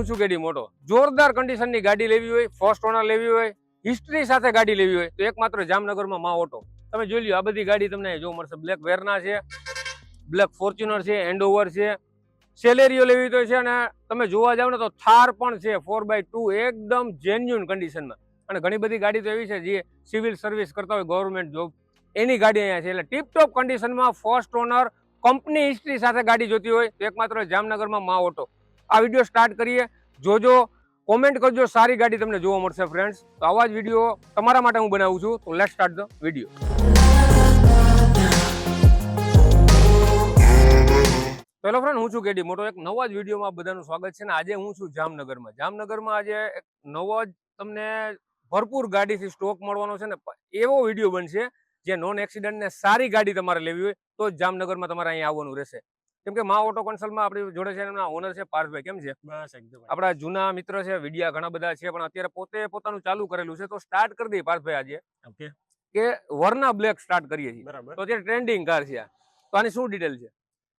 હું છું મોટો. જોરદાર કન્ડિશનની ગાડી લેવી હોય ફર્સ્ટ ઓનર લેવી હોય હિસ્ટ્રી સાથે ગાડી લેવી હોય, તો એકમાત્ર જામનગરમાં માં ઓટો તમે જોઈ લો આ બધી ગાડી તમને જોવા મળશે. બ્લેક વેરના છે બ્લેક ફોર્ચ્યુનર છે એન્ડોવર છે. સેલેરીઓ લેવી તો છે અને તમે જોવા જાવ ને તો થાર પણ છે ફોર બાય ટુ એકદમ જેન્યુન કન્ડિશનમાં અને ઘણી બધી ગાડી તો એવી છે જે સિવિલ સર્વિસ કરતા હોય ગવર્મેન્ટ જોબ એની ગાડી અહીંયા છે. એટલે ટીપટોપ કન્ડિશનમાં ફર્સ્ટ ઓનર કંપની હિસ્ટ્રી સાથે ગાડી જોતી હોય, તો એકમાત્ર જામનગરમાં માં ઓટો આ વીડિયો સ્ટાર્ટ કરીએ. જોજો કોમેન્ટ કરજો, સારી ગાડી તમને જોવા મળશે ફ્રેન્ડ્સ તો આવા જ વીડિયો તમારા માટે હું બનાવું છું. તો લેટ સ્ટાર્ટ ધ વીડિયો પહેલો ફ્રેન્ડ હું છું કેડી મોટો. એક નવા જ વિડીયોમાં બધાનું સ્વાગત છે ને આજે હું છું જામનગરમાં. જામનગરમાં આજે એક નવો જ તમને ભરપૂર ગાડીથી સ્ટોક મળવાનો છે ને, એવો વીડિયો બનશે જે નોન એક્સિડન્ટને સારી ગાડી તમારે લેવી હોય તો જામનગરમાં તમારે અહીંયા આવવાનું રહેશે. કેમ કે મા ઓટો કન્સલ્ટમાં આપણી જોડે છે એમના ઓનર છે પાર્થભાઈ કેમ છે? બસ એકદમ આપણા જૂના મિત્ર છે વિડિયા ઘણા બધા છે પણ અત્યારે પોતે પોતાનું ચાલુ કરેલું છે તો સ્ટાર્ટ કરી દઈએ પાર્થભાઈ આજે. ઓકે કે વરના બ્લેક સ્ટાર્ટ કરીએ છીએ. બરાબર. તો અત્યારે ટ્રેન્ડિંગ કાર છે આ. તો આની શું ડિટેલ છે?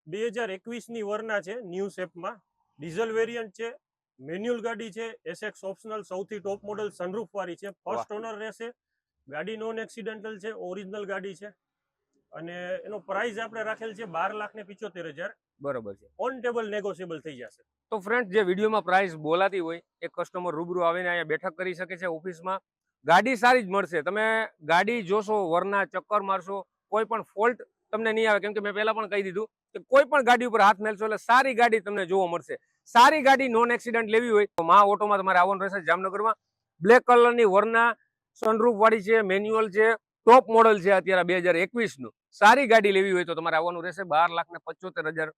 બે હજાર એકવીસની વરના છે ન્યૂ શેપમાં ડીઝલ વેરિયન્ટ છે મેન્યુઅલ ગાડી છે એસએક્સ ઓપ્શનલ સૌથી ટોપ મોડલ સનરૂફ વાળી છે. ફર્સ્ટ ઓનર રહેશે. ગાડી નોન એક્સિડેન્ટલ છે ઓરિજિનલ ગાડી છે. અને એનો પ્રાઇસ આપણે રાખેલ છે બાર લાખ ને પિચોતેર હજાર. બરોબર છે. ઓન ટેબલ નેગોશિયેબલ થઈ જશે. તો ફ્રેન્ડ જે વિડીયોમાં પ્રાઇસ બોલાતી હોય એ કસ્ટમર રૂબરૂ આવીને અહીંયા બેઠક કરી શકે છે ઓફિસમાં. ગાડી સારી જ મળશે. તમે ગાડી જોશો વરના ચક્કર મારશો કોઈ પણ ફોલ્ટ તમને નહીં આવે. કેમ કે મેં પહેલા પણ કહી દીધું કે કોઈ પણ ગાડી ઉપર હાથ મેલશો એટલે સારી ગાડી તમને જોવા મળશે. સારી ગાડી નોન એક્સિડન્ટ લેવી હોય તો મા ઓટોમાં તમારે આવવાનું રહેશે જામનગરમાં. બ્લેક કલરની વરના સનરૂફ વાળી છે મેન્યુઅલ છે ટોપ મોડલ છે અત્યારે બે હજાર એકવીસનું. સારી ગાડી લેવી હોય તો તમારે આવવાનું રહેશે. બાર લાખ ને પચોતેર હજાર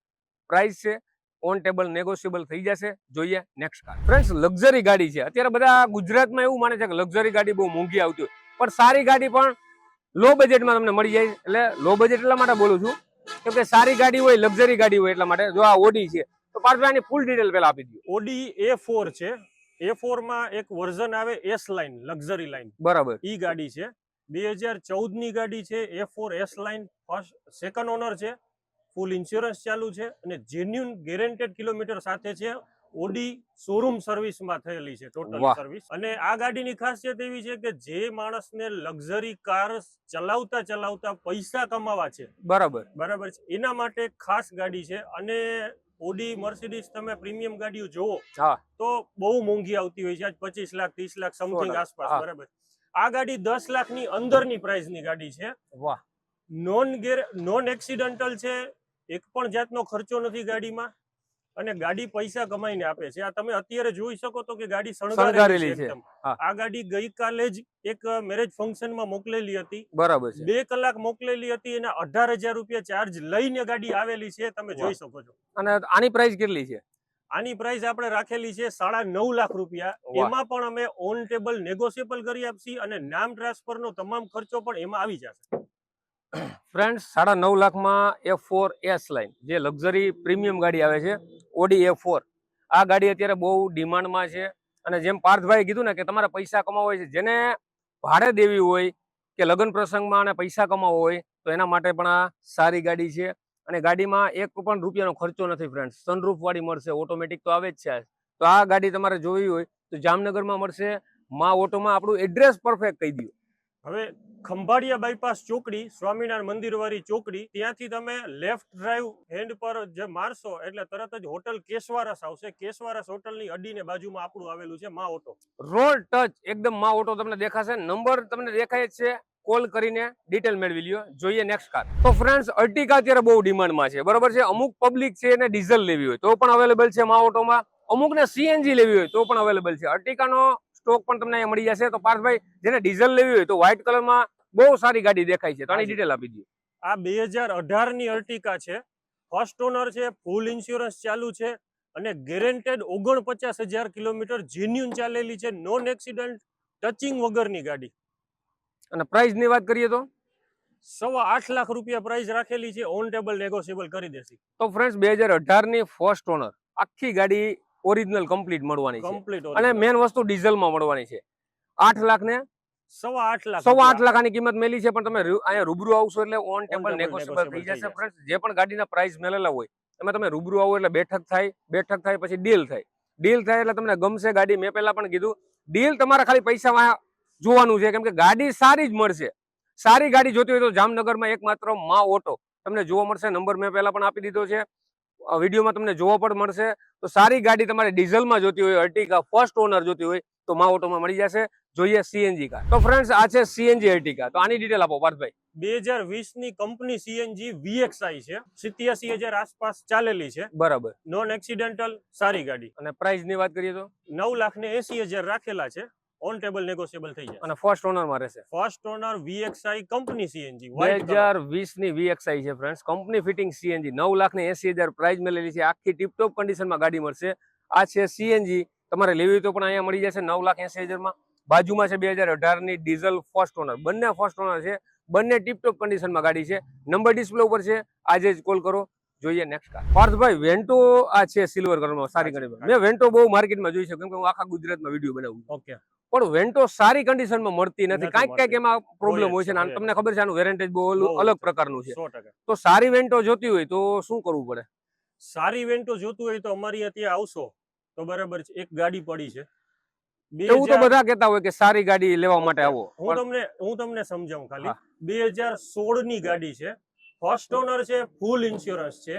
પ્રાઇસ છે. ઓન ટેબલ નેગોશિયેબલ થઈ જશે. જોઈએ નેક્સ્ટ કાર ફ્રેન્ડ્સ લક્ઝરી ગાડી છે. અત્યારે બધા ગુજરાતમાં એવું માને છે કે લક્ઝરી ગાડી બહુ મોંઘી આવતી હોય. પણ સારી ગાડી પણ લો બજેટમાં તમને મળી જાય. એટલે લો બજેટ એટલા માટે બોલું છું કેમ કે સારી ગાડી હોય લક્ઝરી ગાડી હોય એટલા માટે. જો આ ઓડી છે તો આની ફૂલ ડિટેલ પહેલા આપી દીધું ઓડી એ ફોર છે. એ ફોરમાં એક વર્ઝન આવે એસ લાઇન લક્ઝરી લાઇન બરાબર. ઈ ગાડી છે. બે હજાર ચૌદની ગાડી છે A four S line first second owner છે ફૂલ ઇન્સ્યોરન્સ ચાલુ છે અને જેન્યુન ગેરેન્ટેડ કિલોમીટર સાથે છે ઓડી શોરૂમ સર્વિસમાં થયેલી છે ટોટલ સર્વિસ અને આ ગાડીની ખાસિયત એવી છે કે જે માણસને લક્ઝરી કાર ચલાવતા ચલાવતા પૈસા કમાવા છે. બરાબર. બરાબર છે. એના માટે ખાસ ગાડી છે અને ઓડી મર્સિડીઝ તમે પ્રીમિયમ ગાડીઓ જોવો તો બહુ મોંઘી આવતી હોય છે આજ પચીસ લાખ ત્રીસ લાખ સમથિંગ આસપાસ બરાબર. આ ગાડી દસ લાખની અંદરની પ્રાઇસની ગાડી છે. વાહ. નોન ગેર નોન એક્સિડન્ટલ છે. એક પણ જાતનો ખર્ચો નથી ગાડીમાં. અને ગાડી પૈસા કમાઈને આપે છે. આ તમે અત્યારે જોઈ શકો તો કે ગાડી શણગારેલી છે. આ ગાડી ગઈકાલે જ એક મેરેજ ફંક્શનમાં મોકલેલી હતી. બરાબર છે. બે કલાક મોકલેલી હતી એના અઢાર હજાર રૂપિયા ચાર્જ લઈને ગાડી આવેલી છે. તમે જોઈ શકો છો. અને આની પ્રાઇસ કેટલી છે? આની પ્રાઇસ આપણે રાખેલી છે સાડા નવ લાખ રૂપિયા. એમાં પણ અમે ઓન ટેબલ નેગોશિયેબલ કરી આપશી અને નામ ટ્રાન્સફરનો તમામ ખર્ચો પણ એમાં આવી જશે. ફ્રેન્ડ સાડા નવ લાખમાં એફ ફોર એસ લાઇન જે લક્ઝરી પ્રીમિયમ ગાડી આવે છે ઓડી એફ ફોર આ ગાડી અત્યારે બહુ ડિમાન્ડમાં છે અને જેમ પાર્થભાઈ કીધું ને કે તમારે પૈસા કમાવા હોય છે જેને ભાડે દેવી હોય કે લગ્ન પ્રસંગમાં અને પૈસા કમાવો હોય તો એના માટે પણ આ સારી ગાડી છે. અને ગાડીમાં એક પણ રૂપિયાનો ખર્ચો નથી ફ્રેન્ડ સનરૂફ વાળી મળશે ઓટોમેટિક તો આવે જ છે તો આ ગાડી તમારે જોવી હોય તો જામનગરમાં મળશે. મા ઓટોમાં આપણું એડ્રેસ પરફેક્ટ કહી દો હવે ખંભાળિયા બાયપાસ ચોકડી સ્વામિનારાયણ મંદિર વાળી ચોકડી ત્યાંથી તમે લેફ્ટ ડ્રાઈવ હેન્ડ પર જે મારશો એટલે તરત જ હોટલ કેશવારસ આવશે. કેશવારસ હોટલની અડીને બાજુમાં આપણું આવેલું છે મા ઓટો. રોડ ટચ એકદમ મા ઓટો તમને દેખાશે. નંબર તમને દેખાય છે. કોલ કરીને ડિટેલ મેળવી લ્યો. જોઈએ નેક્સ્ટ કાર તો ફ્રેન્ડ્સ અર્ટિકા અત્યારે બહુ ડિમાન્ડમાં છે. બરોબર છે? અમુક પબ્લિક છે એને ડીઝલ લેવી હોય તો પણ અવેલેબલ છે મા ઓટોમાં. અમુક ને સીએનજી લેવી હોય તો પણ અવેલેબલ છે. અર્ટિકાનો સ્ટોક પણ તમને અહીંયા મળી જશે. તો પાર્થભાઈ જેને ડીઝલ લેવી હોય તો વ્હાઇટ કલરમાં બહુ સારી ગાડી દેખાય છે. તો આની ડિટેલ આપી દો આ બે હજાર અઢારની અર્ટિકા છે. ફર્સ્ટ ઓનર છે ફૂલ ઇન્સ્યોરન્સ ચાલુ છે અને ગેરેન્ટેડ ઓગણપચાસ હજાર કિલોમીટર જેન્યુન ચાલેલી છે. નોન એક્સિડન્ટ ટચિંગ વગરની ગાડી. અને પ્રાઇસની વાત કરીએ તો? સવા આઠ લાખ રૂપિયા પ્રાઇસ રાખેલી છે ઓન ટેબલ નેગોશિયેબલ કરી દેશે. તો ફ્રેન્ડ્સ બે હજાર અઢારની ફર્સ્ટ ઓનર આખી ગાડી ઓરિજિનલ કમ્પ્લીટ મળવાની કમ્પ્લીટ અને મેન વસ્તુ ડીઝલમાં મળવાની છે. આઠ લાખ ને? સવા આઠ લાખ સવા આઠ લાખ આની કિંમત મેલી છે પણ તમે અહીંયા રૂબરૂ આવશો એટલે ઓન ટેબલ નેગોશિયેબલ થઈ જશે. ફ્રેન્ડ્સ જે પણ ગાડીના પ્રાઇસ મેળેલા હોય એમાં તમે રૂબરૂ આવો એટલે બેઠક થાય બેઠક થાય પછી ડીલ થાય. ડીલ થાય એટલે તમને ગમશે ગાડી. મેં પહેલા પણ કીધું ડીલ તમારા ખાલી પૈસામાં જોવાનું છે. કેમ કે ગાડી સારી જ મળશે. સારી ગાડી જોતી હોય તો જામનગરમાં એકમાત્ર મા ઓટો તમને જોવા મળશે. નંબર મેં પહેલા પણ આપી દીધો છે. વિડીયોમાં તમને જોવા પણ મળશે. તો સારી ગાડી તમારે ડીઝલમાં જોતી હોય અર્ટિકા ફર્સ્ટ ઓનર જોતી હોય તો મા ઓટોમાં મળી જશે. જોઈએ સીએનજી કાર. તો ફ્રેન્ડ્સ આ છે સીએનજી અર્ટિકા તો આની ડિટેલ આપો પાર્થભાઈ. બે હજાર વીસની કંપની સીએનજી વીએક્સઆઈ છે. સિત્યાસી હજાર આસપાસ ચાલેલી છે. બરાબર. નોન એક્સિડેન્ટલ સારી ગાડી. અને પ્રાઇસની વાત કરીએ તો? નવ લાખ ને એસી હજાર રાખેલા છે. ઓન ટેબલ નેગોશિયેબલ થઈ જાય. અને ફર્સ્ટ ઓનરમાં રહેશે. First owner VXI company CNG બે હજાર વીસની VXI છે ફ્રેન્ડ્સ કંપની ફિટિંગ CNG નવ લાખ ને એસી હજાર પ્રાઇસ મળેલી છે. આખી ટીપટોપ કન્ડિશનમાં ગાડી મળશે. આ છે સીએનજી તમારે લેવી તો પણ અહીંયા મળી જશે નવ લાખ એસી હજારમાં. બાજુમાં છે બે હજાર અઢારની ડીઝલ ફર્સ્ટ ઓનર બંને ફર્સ્ટ ઓનર છે. બંને ટીપટોપ કન્ડિશનમાં ગાડી છે. નંબર ડિસ્પ્લે ઉપર છે. આજે જ કોલ કરો. જોઈએ નેક્સ્ટ કાર પાર્થભાઈ વેન્ટો આ છે સિલ્વર કલરમાં સારી ગણી ગાડી મેં વેન્ટો બહુ માર્કેટમાં જોઈ છે. કેમ કે હું આખા ગુજરાતમાં વીડિયો બનાવું ઓકે પણ વેન્ટો સારી કન્ડિશનમાં મળતી નથી. કાંઈક કાંઈક એમાં પ્રોબ્લેમ હોય છે તમને ખબર છે આનું વેરેન્ટેજ બહુ અલગ પ્રકારનું છે. તો સારી વેન્ટો જોતી હોય તો શું કરવું પડે? સારી વેન્ટો જોતું હોય તો અમારી અત્યારે આવશો તો બરાબર છે. એક ગાડી પડી છે. એવું તો બધા કહેતા હોય કે સારી ગાડી લેવા માટે આવો. હું તમને હું તમને સમજાવું ખાલી. બે ની ગાડી છે. ફર્સ્ટ ઓનર છે ફૂલ ઇન્સ્યોરન્સ છે.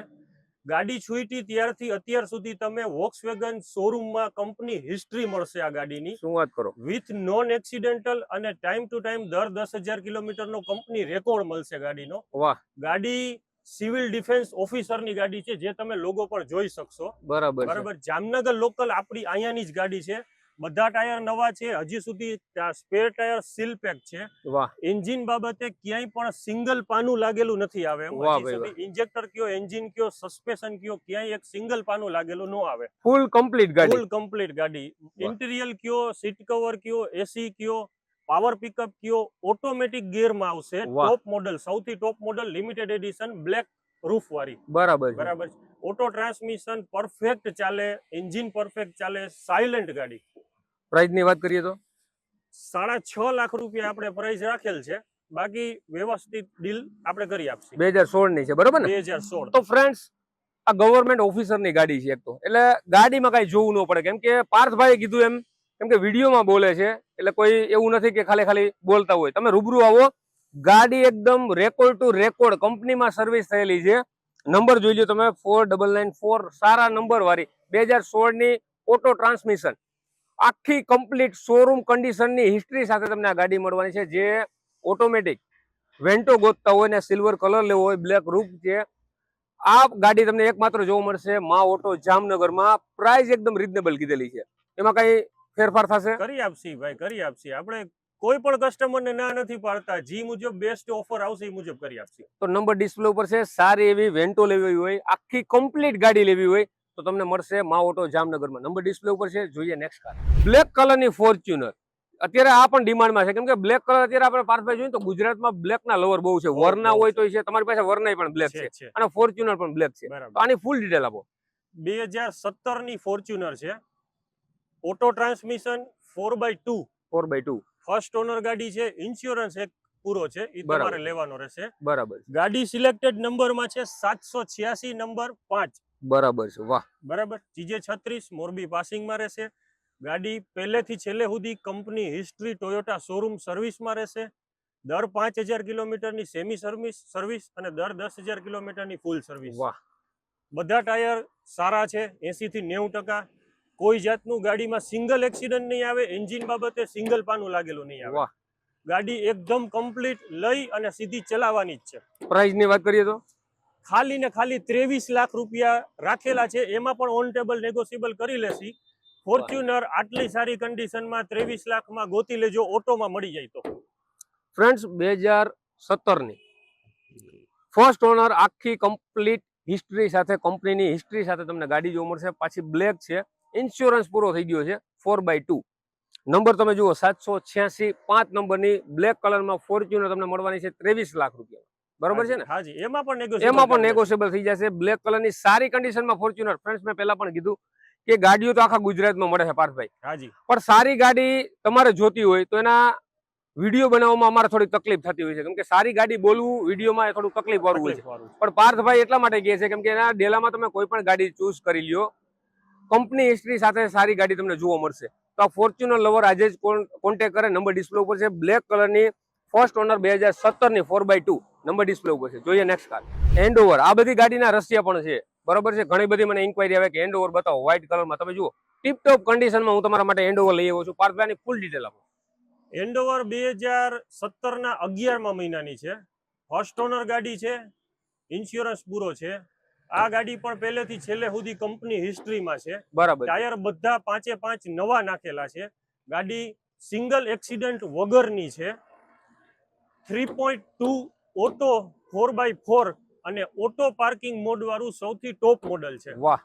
ગાડી છૂટી ત્યારથી અત્યાર સુધી તમે વોક્સવેગન શોરૂમમાં કંપની હિસ્ટ્રી મળશે આ ગાડીની. શું વાત કરો? વિથ નોન એક્સિડેન્ટલ અને ટાઈમ ટુ ટાઈમ દર દસ હજાર કિલોમીટરનો કંપની રેકોર્ડ મળશે ગાડીનો. વાહ. ગાડી સિવિલ ડિફેન્સ ઓફિસરની ગાડી છે જે તમે લોગો પર જોઈ શકશો. બરાબર બરાબર. જામનગર લોકલ આપણી અહીંયાની જ ગાડી છે. બધા ટાયર નવા છે હજી સુધી સ્પેર ટાયર સીલ પેક છે. એન્જિન બાબતે ક્યાંય પણ સિંગલ પાનું લાગેલું નથી આવે. ઇન્જેક્ટર કયો એન્જિન કયો સસ્પેન્શન કયો ક્યાંય એક સિંગલ પાનું લાગેલું ન આવે. ફૂલ કમ્પ્લીટ ગાડી. ફૂલ કમ્પ્લીટ ગાડી. ઇન્ટિરિયલ ઇન્ટિરિયર કયો સીટ કવર કયો એસી કયો પાવર પિકઅપ કયો ઓટોમેટિક ગિયરમાં આવશે. ટોપ મોડલ સૌથી top model limited edition black roof વાળી. બરાબર બરાબર ઓટો ટ્રાન્સમિશન પરફેક્ટ ચાલે એન્જિન પરફેક્ટ ચાલે સાયલેન્ટ ગાડી. પ્રાઇસની વાત કરીએ તો? સાડા છ લાખ રૂપિયા આપણે પ્રાઇસ રાખેલ છે. બાકી વ્યવસ્થિત ડીલ આપણે કરી આપશે. બે હજાર સોળની છે બરોબર ને? બે હજાર સોળ. તો ફ્રેન્ડ્સ આ ગવર્મેન્ટ ઓફિસરની ગાડી છે એક તો. એટલે ગાડીમાં કઈ જોવું ન પડે. કેમ કે પાર્થભાઈ કીધું એમ કેમ કે વિડીયોમાં બોલે છે એટલે કોઈ એવું નથી કે ખાલી ખાલી બોલતા હોય. તમે રૂબરૂ આવો. ગાડી એકદમ રેકોર્ડ ટુ રેકોર્ડ કંપનીમાં સર્વિસ થયેલી છે. નંબર જોઈ લો તમે ફોર ડબલ નાઇન ફોર સારા નંબર વાળી. બે હજાર સોળની ઓટો ટ્રાન્સમિશન આખી કમ્પ્લીટ શોરૂમ કન્ડિશનની હિસ્ટ્રી સાથે તમને આ ગાડી મળવાની છે જે ઓટોમેટિક વેન્ટો ગોતતા હોય ને સિલ્વર કલર લેવો હોય બ્લેક રૂપ છે આ ગાડી તમને એકમાત્ર જોવા મળશે મા ઓટો જામનગરમાં. પ્રાઇસ એકદમ રિઝનેબલ કીધેલી છે. એમાં કઈ ફેરફાર થશે? કરી આપશી ભાઈ કરી આપશી. આપણે કોઈ પણ કસ્ટમરને ના નથી પાડતા. જી મુજબ બેસ્ટ ઓફર આવશે એ મુજબ કરી આપશે. તો નંબર ડિસ્પ્લે ઉપર છે સારી એવી વેન્ટો લેવી હોય આખી કમ્પ્લીટ ગાડી લેવી હોય તો તમને મળશે મા ઓટો જામનગરમાં. નંબર ડિસ્પ્લે ઉપર છે જોઈએ નેક્સ્ટ કાર બ્લેક કલરની ફોર્ચ્યુનર અત્યારે આ પણ ડિમાન્ડમાં છે. કેમ કે બ્લેક કલર અત્યારે આપણે પાર્થભાઈ જોઈએ તો ગુજરાતમાં બ્લેક ના લવર બહુ છે. વરના હોય. તો છે તમારી પાસે વરના પણ બ્લેક છે અને ફોર્ચ્યુનર પણ બ્લેક છે. આની ફૂલ ડિટેલ આપો. બે હજાર સત્તરની ફોર્ચ્યુનર છે. Auto transmission four by two four by two first owner ગાડી છે. ઇન્સ્યોરન્સ એક પૂરો છે. એ. તમારે લેવાનો રહેશે. બરાબર. ગાડી સિલેક્ટેડ નંબરમાં છે સાતસો છ્યાસી નંબર પાંચ. બરાબર છે વાહ. બરાબર? જીજે છત્રીસ મોરબી પાસિંગમાં રહેશે. ગાડી પહેલેથી છેલ્લે સુધી કંપની હિસ્ટ્રી ટોયોટા શોરૂમ સર્વિસમાં રહેશે. દર પાંચ હજાર કિલોમીટરની સેમી સર્વિસ સર્વિસ અને દર દસ હજાર કિલોમીટરની ફૂલ સર્વિસ વાહ. બધા ટાયર સારા છે એસી થી નેવું ટકા. કોઈ જાતનું ગાડીમાં સિંગલ એક્સિડન્ટ નહીં આવે એન્જિન બાબતે સિંગલ પાનું લાગેલું નહીં આવે. ગાડી એકદમ કમ્પ્લીટ લઈ અને સીધી ચલાવવાની જ છે. પ્રાઇસની વાત કરીએ તો? ખાલી ને ખાલી ત્રેવીસ લાખ રૂપિયા રાખેલા છે. એમાં પણ ઓન ટેબલ નેગોશિયેબલ કરી લેશી. ફોર્ચ્યુનર આટલી સારી કન્ડિશનમાં ત્રેવીસ લાખમાં ગોતી લેજો, ઓટોમાં મળી જાય તો. ફ્રેન્ડ્સ બે હજાર ફર્સ્ટ ઓનર આખી કમ્પ્લીટ હિસ્ટ્રી સાથે કંપનીની હિસ્ટ્રી સાથે તમને ગાડી જોવા મળશે. પાછી બ્લેક છે. ઇન્સ્યોરન્સ પૂરો થઈ ગયો છે. ફોર બાય ટુ નંબર તમે જુઓ, સાતસો છ્યાસી પાંચ નંબરની બ્લેક કલરમાં ફોર્ચ્યુનર તમને મળવાની છે ત્રેવીસ લાખ રૂપિયા બરોબર છે ને? હાજી. એમાં પણ negotiable એમાં પણ નેગોશિયેબલ થઈ જશે. બ્લેક કલરની સારી કન્ડિશનમાં ફોર્ચ્યુનર ફ્રેન્ડ્સ મેં પહેલા પણ કીધું કે ગાડીઓ તો આખા ગુજરાતમાં મળે છે પાર્થભાઈ. હાજી. પણ સારી ગાડી તમારે જોતી હોય તો એના વીડિયો બનાવવામાં અમારે થોડી તકલીફ થતી હોય છે. કેમ કે સારી ગાડી બોલવું વિડીયોમાં એ થોડું તકલીફ વાળું હોય છે. છે. પણ પાર્થભાઈ એટલા માટે કહે છે કેમ કે એના ડેલામાં તમે કોઈ પણ ગાડી ચૂઝ કરી લ્યો કંપની હિસ્ટ્રી સાથે સારી ગાડી તમને જોવા મળશે. તો આ ફોર્ચ્યુનર લવર આજે જ કોન્ટેક્ટ કરે નંબર ડિસ્પ્લે ઉપર છે. બ્લેક કલરની ફર્સ્ટ ઓનર બે હજાર સત્તરની four by two number display ઉપર છે. જોઈએ નેક્સ્ટ કાર એન્ડ ઓવર આ બધી ગાડીના રશિયા પણ છે. બરોબર છે? ઘણી બધી મને ઇન્ક્વાયરી આવે કે એન્ડ ઓવર બતાવો વ્હાઇટ કલરમાં તમે જુઓ ટીપટોપ કન્ડિશનમાં હું તમારા માટે એન્ડ ઓવર લઈ આવ્યો છું. પાર્થભાઈની ફૂલ ડિટેલ આપો. એન્ડોવર બે હજાર સત્તરના અગિયારમા મહિનાની છે. ફર્સ્ટ ઓનર ગાડી છે. ઇન્સ્યોરન્સ પૂરો છે. આ ગાડી પણ પહેલેથી છેલ્લે સુધી કંપની હિસ્ટ્રીમાં છે. બરાબર. ટાયર બધા પાંચે પાંચ નવા નાખેલા છે. ગાડી સિંગલ એક્સિડન્ટ વગરની છે. Three point two auto four by four અને ઓટો પાર્કિંગ મોડ વાળું સૌથી ટોપ મોડલ છે. વાહ.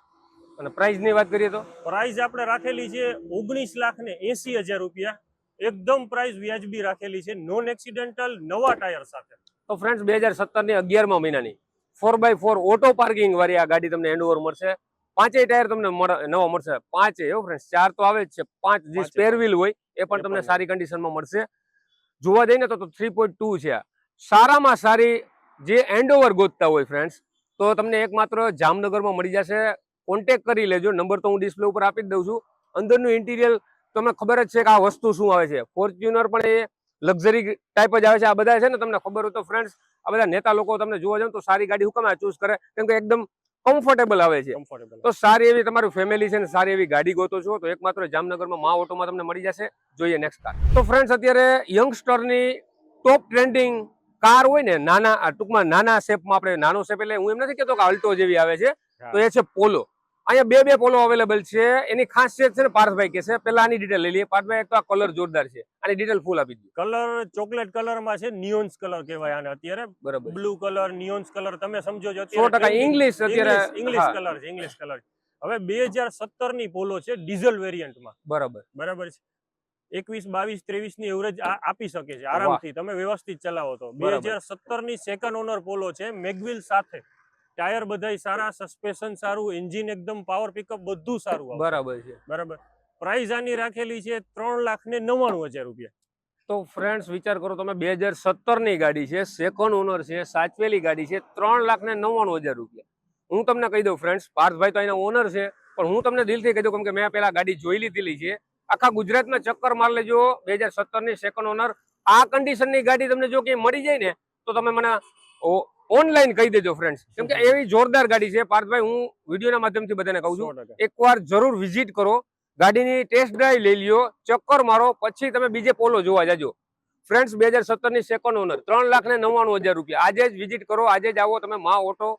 અને પ્રાઇસની વાત કરીએ તો? પ્રાઇસ આપણે રાખેલી છે ઓગણીસ લાખ ને એસી હજાર રૂપિયા. એકદમ પ્રાઇસ વ્યાજબી રાખેલી છે નોન એક્સિડેન્ટલ નવા ટાયર સાથે. તો ફ્રેન્ડ્સ બે હજાર સત્તરની અગિયારમા મહિનાની four by four auto parking વાળી આ ગાડી તમને હેન્ડ ઓવર મળશે. પાંચેય ટાયર તમને નવા મળશે. પાંચે એવું ફ્રેન્ડ ચાર તો આવે જ છે. પાંચ જે સ્પેર વ્હીલ હોય એ પણ તમને સારી કન્ડિશનમાં મળશે. જોવા જઈએ ને તો થ્રી પોઈન્ટ ટુ છે સારામાં સારી જે એન્ડ ઓવર ગોતતા હોય ફ્રેન્ડ્સ તો તમને એકમાત્ર જામનગરમાં મળી જશે. કોન્ટેક કરી લેજો. નંબર તો હું ડિસ્પ્લે ઉપર આપી દઉં છું. અંદરનું ઇન્ટિરિયર તમને ખબર જ છે કે આ વસ્તુ શું આવે છે. ફોર્ચ્યુનર પણ એ લક્ઝરી ટાઈપ જ આવે છે. આ બધા છે ને તમને ખબર હોય તો ફ્રેન્ડ્સ આ બધા નેતા લોકો તમને જોવા જાવ તો સારી ગાડી કમાય? ચૂઝ કરે. કેમ કે એકદમ કમ્ફર્ટેબલ આવે છે. તો સારી એવી તમારું ફેમિલી છે ને સારી એવી ગાડી ગોતો છો તો એકમાત્ર જામનગરમાં મા ઓટોમાં તમને મળી જશે. જોઈએ નેક્સ્ટ કાર તો ફ્રેન્ડ્સ અત્યારે યંગસ્ટરની ટોપ ટ્રેન્ડિંગ કાર હોય ને નાના ટૂંકમાં નાના શેપમાં આપણે નાનો શેપ એટલે હું એમ નથી કહેતો કે અલ્ટો જેવી આવે છે તો એ છે પોલો અહીંયા બે બે પોલો અવેલેબલ છે. એની ખાસિયત છે ને પાર્થભાઈ કે છે પેલા આની ડિટેલ લઈ લઈએ. પાર્થભાઈ એક તો આ કલર જોરદાર છે. આની ડિટેલ ફૂલ આપી દો કલર ચોકલેટ કલરમાં છે નિયોન્સ કલર કહેવાય આને અત્યારે. બરાબર. બ્લુ કલર નિયોન્સ કલર તમે સમજો છો સો ટકા ઇંગ્લિશ અત્યારે ઇંગ્લિશ કલર છે ઇંગ્લિશ કલર હવે બે હજાર સત્તરની પોલો છે ડીઝલ વેરિયન્ટમાં બરાબર. બરાબર છે. એકવીસ બાવીસ ત્રેવીસની એવરેજ આપી શકે છે આરામથી. તમે વ્યવસ્થિત ચલાવો તો. બે હજાર સત્તરની સેકન્ડ ઓનર પોલો છે મેગવિલ સાથે. ટાયર બધા સારા સસ્પેન્શન સારું એન્જિન એકદમ પાવર પિકઅપ બધું સારું બરાબર છે. બરાબર. પ્રાઇસ આની રાખેલી છે ત્રણ લાખ ને નવ્વાણું હજાર રૂપિયા. તો ફ્રેન્ડ્સ વિચાર કરો તમે બે હજાર સત્તરની ગાડી છે સેકન્ડ ઓનર છે સાચવેલી ગાડી છે ત્રણ લાખ ને નવ્વાણું હજાર રૂપિયા. હું તમને કહી દઉં ફ્રેન્ડ્સ પાર્થભાઈ તો એના ઓનર છે પણ હું તમને દિલથી કહી દઉં કેમ કે મેં પેલા ગાડી જોઈ લીધેલી છે. આખા ગુજરાતમાં ચક્કર માર લેજો બે હજાર સત્તરની સેકન્ડ ઓનર આ કન્ડિશનની ગાડી તમને જો ક્યાંય મળી જાય ને તો તમે મને ઓનલાઈન કહી દેજો ફ્રેન્ડ્સ કેમ કે એવી જોરદાર ગાડી છે. પાર્થભાઈ હું વિડીયોના માધ્યમથી બધાને કહું છું. એકવાર જરૂર વિઝિટ કરો. ગાડીની ટેસ્ટ ડ્રાઈવ લઈ લ્યો. ચક્કર મારો. પછી તમે બીજે પોલો જોવા જાજો. ફ્રેન્ડ્સ બે હજાર સત્તરની સેકન્ડ ઓનર ત્રણ લાખ ને નવ્વાણું હજાર રૂપિયા. આજે જ વિઝિટ કરો. આજે જ આવો તમે મા ઓટો.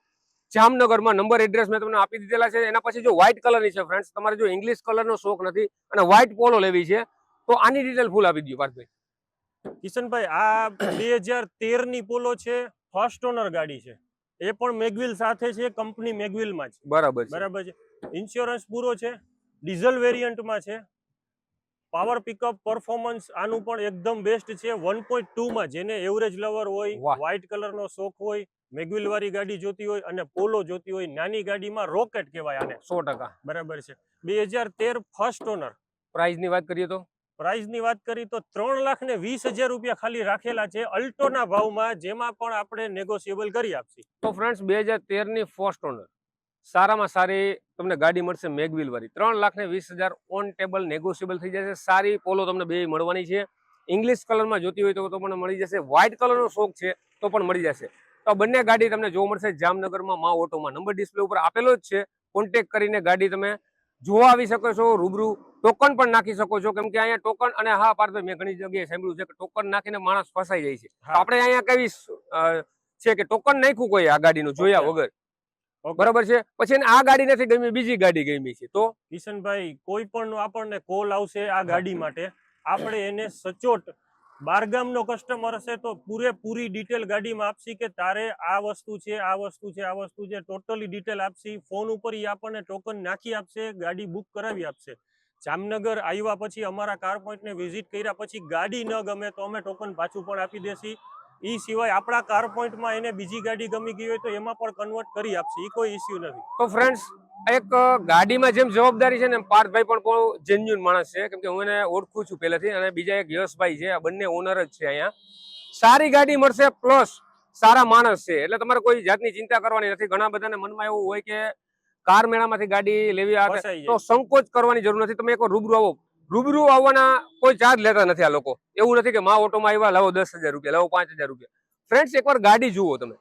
જામનગરમાં નંબર એડ્રેસ મેં તમને આપી દીધેલા છે. એના પછી જો વ્હાઇટ કલરની છે ફ્રેન્ડ્સ તમારે જો ઇંગ્લિશ કલરનો શોખ નથી અને વ્હાઇટ પોલો લેવી છે તો આની ડિટેલ ફૂલ આપી દો પાર્થભાઈ. કિશનભાઈ આ બે હજાર તેરની પોલો છે. ફર્સ્ટ ઓનર ગાડી છે. એ પણ મેગવિલ સાથે છે કંપની મેગવિલમાં છે બરાબર બરાબર છે. ઇન્સ્યોરન્સ પૂરો છે ડીઝલ વેરિયન્ટમાં છે. પાવર પિકઅપ પરફોર્મન્સ આનું પણ એકદમ બેસ્ટ છે. વન પોઈન્ટ ટુમાં જેને એવરેજ લવર હોય વાહ. વ્હાઇટ કલરનો શોખ હોય મેગવિલ વાળી ગાડી જોતી હોય અને પોલો જોતી હોય નાની ગાડીમાં રોકેટ કહેવાય આને. સો ટકા. બરાબર છે. બે હજાર તેર ફર્સ્ટ ઓનર પ્રાઇઝની વાત કરીએ તો? પ્રાઇઝની વાત કરી તો ત્રણ લાખ ને વીસ હજાર રૂપિયા ખાલી રાખેલા છે અલ્ટોના ભાવમાં, જેમાં પણ આપણે નેગોશિયેબલ કરી આપશી. તો ફ્રેન્ડ્સ બે હજાર તેરની ફર્સ્ટ ઓનર સારામાં સારી તમને ગાડી મળશે મેગવિલ વાળી ત્રણ લાખ ને વીસ હજાર ઓન ટેબલ નેગોશિયેબલ થઈ જશે. સારી પોલો તમને બે મળવાની છે. ઇંગ્લિશ કલરમાં જોતી હોય તો તમને મળી જશે. વ્હાઇટ કલરનો શોખ છે તો પણ મળી જશે. તો બંને ગાડી તમને જોવા મળશે. જામનગરમાં મા ઓટોમાં. નંબર ડિસ્પ્લે ઉપર આપેલો જ છે. કોન્ટેક કરીને ગાડી તમે જોવા આવી શકો છો. રૂબરૂ ટોકન પણ નાખી શકો છો. કેમ કે અહીંયા ટોકન અને હા પાર્થભાઈ મેં ઘણી જગ્યાએ સાંભળ્યું છે કે ટોકન નાખીને માણસ ફસાઈ જાય છે. આપણે અહીંયા કેવી છે કે ટોકન નાખ્યું કોઈ આ ગાડીનું જોયા વગર. બરાબર છે? પછી આ ગાડી નથી ગમી બીજી ગાડી ગમી છે. તો? કિશનભાઈ કોઈ પણ આપણને કોલ આવશે આ ગાડી માટે. આપણે એને સચોટ બારગામનો કસ્ટમર હશે તો પૂરેપૂરી ડિટેલ ગાડીમાં આપશી કે તારે આ વસ્તુ છે આ વસ્તુ છે આ વસ્તુ છે ટોટલી ડિટેલ આપશી. ફોન ઉપર ઈ આપણને ટોકન નાખી આપશે ગાડી બુક કરાવી આપશે. જામનગર આવ્યા પછી અમારા કાર પોઈન્ટને વિઝિટ કર્યા પછી ગાડી ન ગમે તો અમે ટોકન પાછું પણ આપી દેશી. એ સિવાય આપણા કાર પોઈન્ટમાં એને બીજી ગાડી ગમી ગઈ હોય તો એમાં પણ કન્વર્ટ કરી આપશે. એ કોઈ ઇસ્યુ નથી. તો ફ્રેન્ડ્સ એક ગાડીમાં જેમ જવાબદારી છે ને પાર્થભાઈ પણ બહુ જેન્યુન માણસ છે. કેમ કે હું એને ઓળખું છું પહેલેથી અને બીજા એક યશભાઈ છે. આ બંને ઓનર જ છે અહીંયા. સારી ગાડી મળશે પ્લસ સારા માણસ છે. એટલે તમારે કોઈ જાતની ચિંતા કરવાની નથી. ઘણા બધાને મનમાં એવું હોય કે કાર મેળામાંથી ગાડી લેવી આવે તો સંકોચ કરવાની જરૂર નથી. તમે એકવાર રૂબરૂ આવો. રૂબરૂ આવવાના કોઈ ચાર્જ લેતા નથી આ લોકો. એવું નથી કે મા ઓટોમાં આવ્યા લાવો દસ હજાર રૂપિયા લાવો પાંચ હજાર રૂપિયા. ફ્રેન્ડ્સ એકવાર ગાડી જુઓ તમે.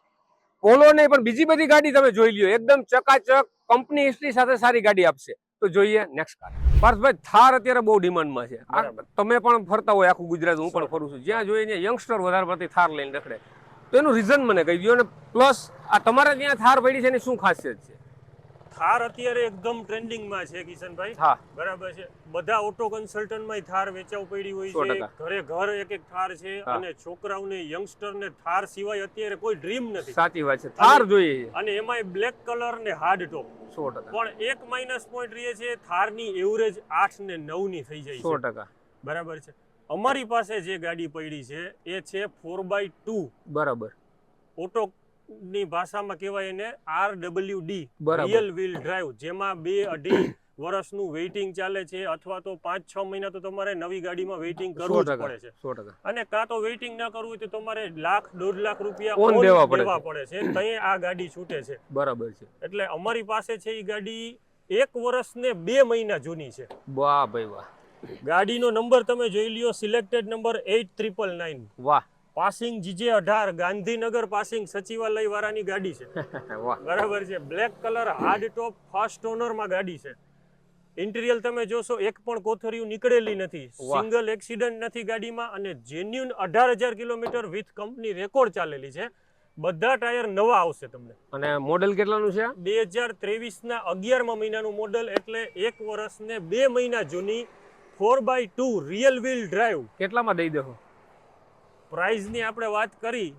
પોલો નહીં પણ બીજી બધી ગાડી તમે જોઈ લ્યો. એકદમ ચકાચક કંપની હિસ્ટ્રી સાથે સારી ગાડી આપશે. તો જોઈએ નેક્સ્ટ કાર પાર્થભાઈ થાર અત્યારે બહુ ડિમાન્ડમાં છે. તમે પણ ફરતા હોય આખું ગુજરાત હું પણ ફરું છું. જ્યાં જોઈએ યંગસ્ટર વધારે પડતી થાર લઈને રખડે. તો એનું રીઝન મને કહી દો અને પ્લસ આ તમારે ત્યાં થાર પડી છે એની શું ખાસિયત છે? થાર અત્યારે એકદમ ટ્રેન્ડિંગમાં છે કિશનભાઈ. હા. બરાબર છે. બધા ઓટો કન્સલ્ટન્ટમાં થાર વેચાવ પડી હોય છે. ઘરે ઘર એક એક થાર છે અને છોકરાઓને યંગસ્ટરને થાર સિવાય અત્યારે કોઈ ડ્રીમ નથી. સાચી વાત છે. થાર જોઈએ. અને એમાંય બ્લેક કલર ને હાર્ડ ટોપ પણ એક માઇનસ પોઈન્ટ રહે છે થારની એવરેજ આઠ ને નવની થઈ જાય સો છે. ટકા. બરાબર છે. અમારી પાસે જે ગાડી પડી છે એ છે ફોર બાય ટુ બરાબર. ઓટો ની ભાષામાં કહેવાય એને R W D real wheel drive જેમાં બે અઢી વર્ષનું વેઇટિંગ ચાલે છે અથવા તો પાંચ છ મહિના તો તમારે નવી ગાડીમાં વેઇટિંગ કરવું જ પડે છે. અને કાં તો વેઇટિંગ ના કરવું હોય તો તમારે લાખ દોઢ લાખ રૂપિયા on દેવા પડે છે. ત્યાં આ ગાડી છૂટે છે. બરાબર છે. એટલે અમારી પાસે છે એ ગાડી એક વર્ષ ને બે મહિના જૂની છે. વાહ ભાઈ વાહ. ગાડીનો નંબર તમે જોઈ લ્યો selected number eight triple nine વાહ. પાસિંગ જીજે અઢાર ગાંધીનગર પાસિંગ સચિવાલય વાળાની ગાડી છે. બરાબર છે. Black colour hard top first ઓનરમાં ગાડી છે. ઇન્ટિરિયર તમે જોશો એક પણ કોથરિયું નીકળેલી નથી. સિંગલ એક્સિડન્ટ નથી ગાડીમાં અને જેન્યુન અઢાર હજાર કિલોમીટર વિથ કંપની રેકોર્ડ ચાલેલી છે. બધા ટાયર નવા આવશે તમને. અને મોડેલ કેટલાનું છે? બે હજાર ત્રેવીસના અગિયારમા મહિનાનું મોડેલ એટલે એક વર્ષ ને બે મહિના જૂની four by two real wheel drive કેટલામાં દઈ દેશો પ્રાઇઝની આપણે વાત કરી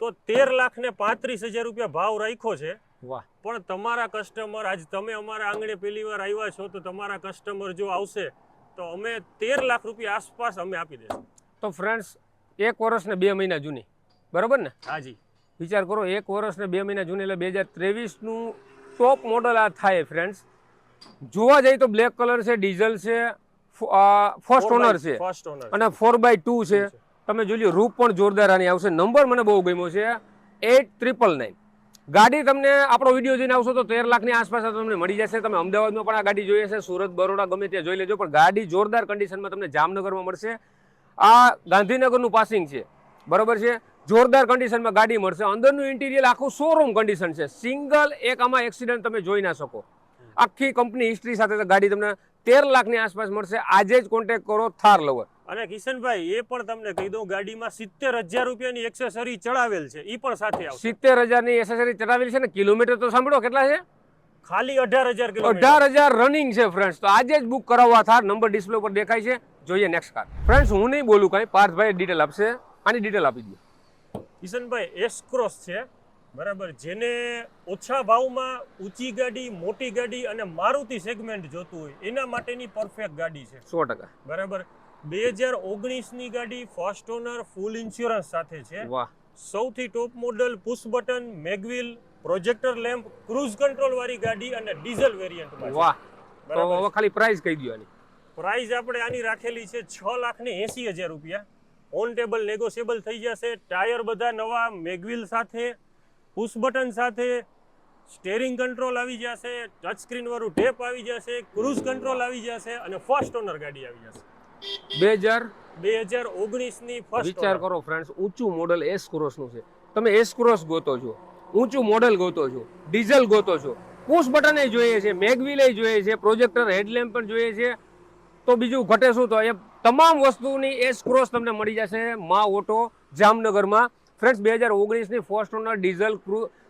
તો તેર લાખ ને પાંત્રીસ હજાર રૂપિયા ભાવ રાખ્યો છે. વાહ. પણ તમારા કસ્ટમર આજ તમે અમારા આંગણે પહેલી વાર આવ્યા છો તો તમારા કસ્ટમર જો આવશે તો અમે તેર લાખ રૂપિયા આસપાસ અમે આપી દઈશું તો ફ્રેન્ડ્સ એક વર્ષ ને બે મહિના જૂની. બરાબર ને? હાજી વિચાર કરો એક વર્ષ ને બે મહિના જૂની એટલે બે હજાર ત્રેવીસનું ટોપ મોડલ આ થાય ફ્રેન્ડ્સ જોવા જઈએ તો બ્લેક કલર છે ડીઝલ છે ફર્સ્ટ ઓનર છે. ફર્સ્ટ ઓનર અને ફોર બાય ટુ છે. તમે જોઈ લો, રૂપ પણ જોરદાર આની આવશે. નંબર મને બહુ ગમ્યો છે. Eight triple nine. ગાડી તમને આપણો વીડિયો જોઈને આવશો તો તેર લાખની આસપાસ તમને મળી જશે. તમે અમદાવાદમાં પણ આ ગાડી જોઈએ છે સુરત, બરોડા ગમે ત્યાં જોઈ લેજો. પણ ગાડી જોરદાર કન્ડિશનમાં તમને જામનગરમાં મળશે. આ ગાંધીનગરનું પાસિંગ છે. બરોબર છે? જોરદાર કન્ડિશનમાં ગાડી મળશે. અંદરનું ઇન્ટિરિયર આખું શોરૂમ કન્ડિશન છે. સિંગલ એક આમાં એક્સિડન્ટ તમે જોઈ ના શકો. આખી કંપની હિસ્ટ્રી સાથે ગાડી તમને તેર લાખની આસપાસ મળશે. આજે જ કોન્ટેક્ટ કરો થાર લવર. અને કિશનભાઈ એ પણ તમને કહી દઉં ગાડીમાં સિત્તેર હજાર રૂપિયાની એક્સેસરી ચડાવેલ છે. એ પણ સાથે આવશે. સિત્તેર હજારની એક્સેસરી ચડાવેલી છે ને? કિલોમીટર તો સાંભળો કેટલા છે? ખાલી અઢાર હજાર અઢાર હજાર રનિંગ છે ફ્રેન્ડ્સ તો આજે જ બુક કરાવવા થાર. નંબર ડિસ્પ્લે ઉપર દેખાય છે. જોઈએ નેક્સ્ટ કાર ફ્રેન્ડ્સ હું નહીં બોલું કાંઈ. પાર્થભાઈ ડિટેલ આપશે. આની ડિટેલ આપી દો. કિશનભાઈ એસ ક્રોસ છે. બરાબર. જેને ઓછા ભાવમાં ઊંચી ગાડી મોટી ગાડી અને મારુતિ સેગમેન્ટ જોતું હોય એના માટેની પરફેક્ટ ગાડી છે. સો ટકા. બરાબર. બે હજાર ઓગણીસની ગાડી ફર્સ્ટ ઓનર ફૂલ ઇન્સ્યોરન્સ સાથે છે. વાહ. સૌથી top model push button mag wheel projector lamp cruise control વાળી ગાડી અને ડીઝલ વેરિયન્ટમાં વાહ. તો હવે ખાલી પ્રાઇસ કહી દો આની. પ્રાઇસ આપણે આની રાખેલી છે છ લાખ ને એસી હજાર રૂપિયા. ઓન ટેબલ નેગોશિયેબલ થઈ જશે. ટાયર બધા નવા મેગવિલ સાથે પુશ બટન સાથે સ્ટેરિંગ કંટ્રોલ આવી જશે ટચ સ્ક્રીન વાળું ટેપ આવી જશે ક્રૂઝ કંટ્રોલ આવી જશે અને ફર્સ્ટ ઓનર ગાડી આવી જશે. બે હજાર બે હજાર ઓગણીસની ફર્સ્ટ વિચાર કરો ફ્રેન્ડ્સ ઊંચું મોડલ એસ ક્રોસનું છે. તમે એસ ક્રોસ ગોતો છો ઊંચું મોડલ ગોતો છો ડીઝલ ગોતો છો પુશ બટન જોઈએ છે મેગવિલ જોઈએ છે પ્રોજેક્ટર હેડલેમ્પ પણ જોઈએ છે. તો બીજું ઘટે શું? તો એ તમામ વસ્તુની એસ ક્રોસ તમને મળી જશે મા ઓટો જામનગરમાં. ફ્રેન્ડ્સ બે હજાર ઓગણીસની first owner diesel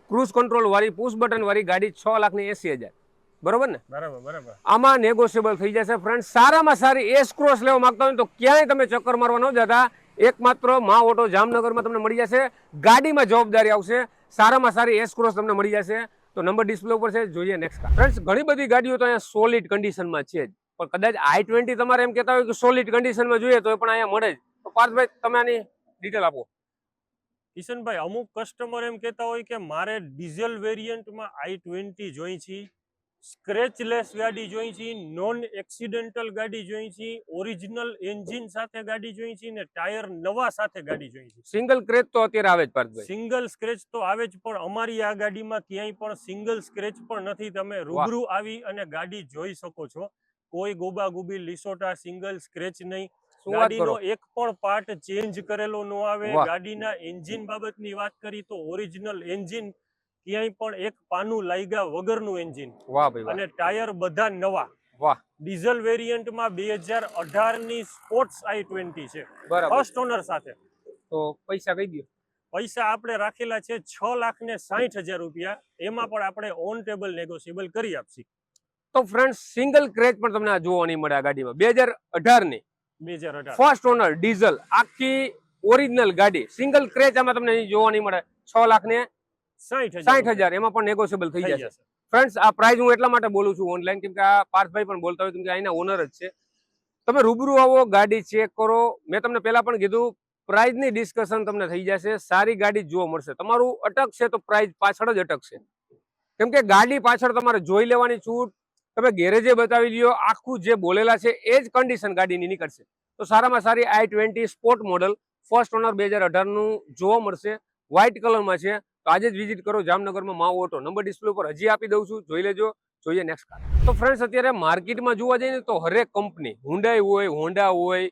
cruise control વાળી પુશ બટન વાળી ગાડી છ લાખની એસી હજાર. બરોબર ને? બરાબર બરાબર. આમાં નેગોશિયેબલ થઈ જશે ફ્રેન્ડ સારામાં સારી એસ ક્રોસ લેવા માંગતા હોય તો ક્યાંય તમે ચક્કર મારવા ન જતા. એકમાત્ર મા ઓટો જામનગરમાં તમને મળી જશે. ગાડીમાં જવાબદારી આવશે. સારામાં સારી એસ ક્રોસ તમને મળી જશે. તો નંબર ડિસ્પ્લે ઉપર છે. જોઈએ નેક્સ્ટ કાર ફ્રેન્ડ્સ ઘણી બધી ગાડીઓ તો અહીંયા સોલિડ કન્ડિશનમાં છે જ. પણ કદાચ આઈ ટ્વેન્ટી તમારે એમ કહેતા હોય કે સોલિડ કન્ડિશનમાં જોઈએ તો એ પણ અહીંયા મળે જ. તો પાર્થભાઈ તમે આની ડિટેલ આપો. કિશનભાઈ અમુક કસ્ટમર એમ કહેતા હોય કે મારે ડીઝલ વેરિયન્ટમાં આઈ ટ્વેન્ટી જોઈ છે. સ્ક્રેચલેસ ગાડી જોઈ છે નોન એક્સિડેન્ટલ ગાડી જોઈ છે ઓરિજિનલ એન્જિન સાથે ગાડી જોઈ છે ને ટાયર નવા સાથે ગાડી જોઈ છે. સિંગલ સ્ક્રેચ તો અત્યારે આવે જ પાર્થભાઈ. સિંગલ સ્ક્રેચ તો આવે જ પણ અમારી આ ગાડીમાં ક્યાંય પણ સિંગલ સ્ક્રેચ પણ નથી. તમે રૂબરૂ આવી અને ગાડી જોઈ શકો છો. કોઈ ગોબા ગુબી લીસોટા સિંગલ સ્ક્રેચ નહીં. ગાડીનો એક પણ પાર્ટ ચેન્જ કરેલો ન આવે. ગાડીના એન્જિન બાબતની વાત કરી તો ઓરિજિનલ એન્જિન ક્યાંય પણ એક પાનું લાગ્યા વગરનું એન્જિન. વાહ ભાઈ અને ટાયર બધા નવા. વાહ. ડીઝલ વેરિયન્ટમાં બે હજાર અઢારની સ્પોર્ટ્સ આઈ ટ્વેન્ટી છે. ફર્સ્ટ ઓનર સાથે. તો પૈસા કહી દો પૈસા આપણે રાખેલા છે છ લાખ ને હજાર રૂપિયા. એમાં પણ આપણે ઓન ટેબલ નેગોશિયેબલ કરી આપશી. તો ફ્રેન્ડ સિંગલ ક્રેચ પણ તમને આ જોવા નહીં મળે આ ગાડીમાં. બે હજાર અઢારની બે હજાર અઢાર. ફર્સ્ટ ઓનર ડીઝલ આખી ઓરિજિનલ ગાડી. સિંગલ ક્રેચ આમાં તમને જોવા નહીં મળે. છ લાખ ને સાઠ હજાર એમાં પણ નેગોશિયેબલ થઈ જશે. ફ્રેન્ડ્સ આ પ્રાઇસ હું એટલા માટે બોલું છું ઓનલાઈન કેમ કે આ પાર્થભાઈ પણ બોલતા હોય કેમ કે અહીંના ઓનર જ છે. તમે રૂબરૂ આવો ગાડી ચેક કરો. મેં તમને પહેલા પણ કીધું પ્રાઇઝની ડિસ્કશન તમને થઈ જશે. સારી ગાડી જોવા મળશે. તમારું અટકશે તો પ્રાઇઝ પાછળ જ અટકશે. કેમ કે ગાડી પાછળ તમારે જોઈ લેવાની છૂટ તમે ગેરેજે બતાવી લ્યો આખું જે બોલેલા છે એ જ કન્ડિશન ગાડીની નીકળશે. તો સારામાં સારી i twenty sport model first owner બે હજાર અઢારનું જોવા મળશે. વ્હાઇટ કલરમાં છે. તો આજે જ વિઝિટ કરો જામનગરમાં માવો ઓટો નંબર ડિસ્પ્લે ઉપર હજી આપી દઉં છું. જોઈ લેજો. જોઈએ નેક્સ્ટ કાર તો ફ્રેન્ડ્સ અત્યારે માર્કેટમાં જોવા જઈએ ને તો હરેક કંપની હુન્ડાઈ હોય હોન્ડા હોય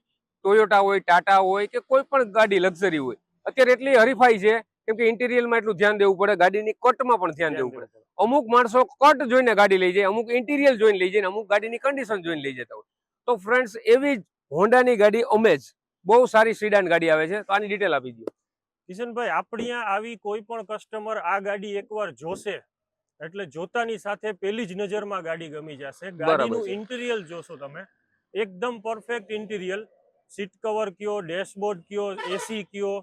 ટોયોટા હોય ટાટા હોય કે કોઈ પણ ગાડી લક્ઝરી હોય, અત્યારે એટલી હરીફાઈ છે કેમ કે ઇન્ટિરિયરમાં એટલું ધ્યાન દેવું પડે, ગાડીની કટમાં પણ ધ્યાન દેવું પડે. અમુક માણસો કટ જોઈને ગાડી લઈ જાય, અમુક ઇન્ટિરિયર જોઈને લઈ જાય, અમુક ગાડીની કન્ડિશન જોઈને લઈ જતા હોય. તો ફ્રેન્ડ્સ એવી જ હોન્ડાની ગાડી અમેજ બહુ સારી સીડાન ગાડી આવે છે. તો આની ડિટેલ આપી દો કિશનભાઈ આપણી આવી કોઈ પણ કસ્ટમર આ ગાડી એકવાર જોશે એટલે જોતાની સાથે પેલી જ નજરમાં ગાડી ગમી જશે. ગાડીનું છે. ઇન્ટિરિયર જોશો તમે. એકદમ પરફેક્ટ ઇન્ટિરિયર સીટ કવર કયો ડેશબોર્ડ કયો એસી કયો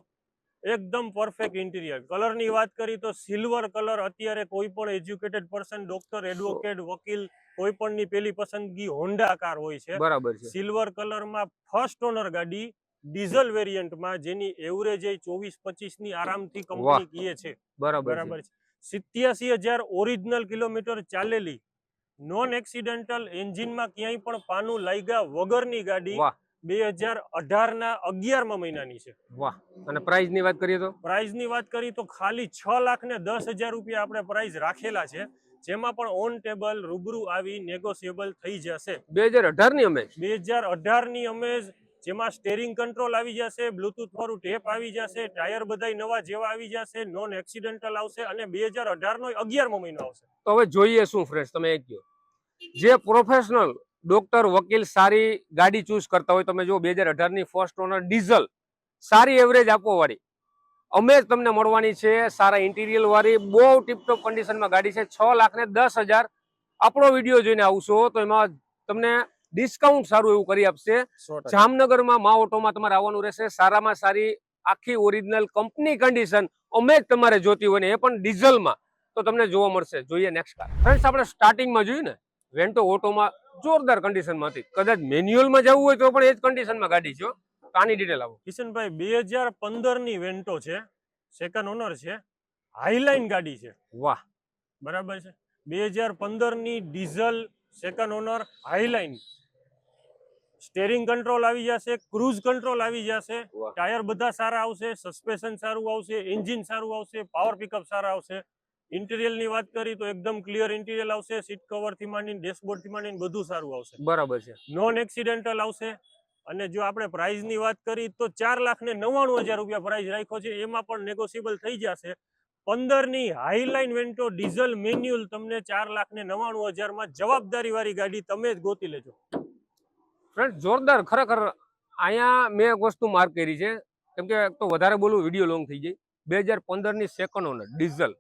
એકદમ પરફેક્ટ ઇન્ટિરિયર કલરની વાત કરી તો સિલ્વર કલર અત્યારે કોઈ પણ એજ્યુકેટેડ પર્સન ડોક્ટર એડવોકેટ વકીલ કોઈ પણની પેલી પસંદગી હોન્ડા કાર હોય છે. બરાબર છે. સિલ્વર કલરમાં ફર્સ્ટ ઓનર ગાડી ડીઝલ વેરિયન્ટમાં જેની એવરેજ ચોવીસ પચીસની આરામથી. કંપની કીએ છે. બરાબર છે. સિત્યાસી હજાર ઓરિજિનલ કિલોમીટર ચાલેલી નોન એક્સિડેન્ટલ એન્જિનમાં ક્યાંય પણ પાનું લાગ્યા વગરની ગાડી બે હજાર અઢાર ના અગિયારમા મહિનાની છે. વાહ. અને પ્રાઇસની વાત કરીએ તો? પ્રાઇઝની વાત કરીએ તો ખાલી છ લાખ ને દસ હજાર રૂપિયા આપણે પ્રાઇઝ રાખેલા છે. જેમાં પણ ઓન ટેબલ રૂબરૂ આવી નેગોશિયેબલ થઈ જશે. બે હજાર અઢારની અમે. બે હજાર અઢારની અમેઝ જેમાં સ્ટેરિંગ કંટ્રોલ આવી જશે બ્લુટુથ વાળું ટેપ આવી જશે, ટાયર બધાય નવા જેવા આવી જશે નોન એક્સિડેન્ટલ આવશે અને બે હજાર અઢાર નો અગિયારમો મહિનો આવશે. તો હવે જોઈએ શું ફ્રેશ તમે એક જે પ્રોફેશનલ ડોક્ટર વકીલ સારી ગાડી ચૂઝ કરતા હોય, તમે જો બે હજાર અઢારની ફર્સ્ટ ઓનર ડીઝલ સારી એવરેજ આપવા વાળી અમે જ તમને મળવાની છે, સારા ઇન્ટિરિયર વાળી, બહુ ટીપટોપ કન્ડિશનમાં ગાડી છે, છ લાખ ને દસ હજાર. આપણો વીડિયો જોઈને આવશો તો એમાં તમને ડિસ્કાઉન્ટ સારું એવું કરી આપશે. જામનગરમાં મા ઓટોમાં તમારે આવવાનું રહેશે. સારામાં સારી આખી ઓરિજિનલ કંપની કન્ડિશન અમે જ તમારે જોતી હોય ને એ પણ ડીઝલમાં. તો તમને જોવા મળશે. જોઈએ નેક્સ્ટ કાર ફ્રેન્ડ્સ આપણે સ્ટાર્ટિંગમાં જોયું ને વેન્ટો ઓટોમાં જોરદાર કન્ડિશનમાં હતી. કદાચ મેન્યુઅલમાં જવું હોય તો પણ એ જ કન્ડિશનમાં ગાડી છે કાની આની ડિટેલ આવો કિશનભાઈ બે હજાર પંદરની વેન્ટો છે. સેકન્ડ ઓનર છે. હાઈલાઇન ગાડી છે. વાહ. બરાબર છે. બે હજાર પંદરની diesel second owner highline steering control આવી જશે ક્રૂઝ કંટ્રોલ આવી જશે. ટાયર બધા સારા આવશે સસ્પેન્શન સારું આવશે એન્જિન સારું આવશે પાવર પિકઅપ સારા આવશે. ઇન્ટિરિયરની વાત કરી તો એકદમ ક્લિયર ઇન્ટિરિયર આવશે સીટ કવરથી માંડીને ડેશબોર્ડથી માંડીને બધું સારું આવશે. બરાબર છે. નોન એક્સિડેન્ટલ આવશે. અને જો આપણે પ્રાઇઝની વાત કરી તો ચાર લાખ ને નવ્વાણું હજાર રૂપિયા પ્રાઇઝ રાખ્યો છે એમાં પણ નેગોશિયેબલ થઈ જશે. પંદરની હાઈલાઇન વેન્ટો ડીઝલ મેન્યુઅલ તમને ચાર લાખ ને નવ્વાણું હજારમાં જવાબદારી વાળી ગાડી તમે જ ગોતી લેજો. ફ્રેન્ડ, જોરદાર, ખરેખર અહીંયા મેં એક વસ્તુ માર્ક કરી છે. કેમ કે તો વધારે બોલું, વીડિયો લોંગ થઈ જાય. બે હજાર પંદરની સેકન્ડ ઓનર ડીઝલ.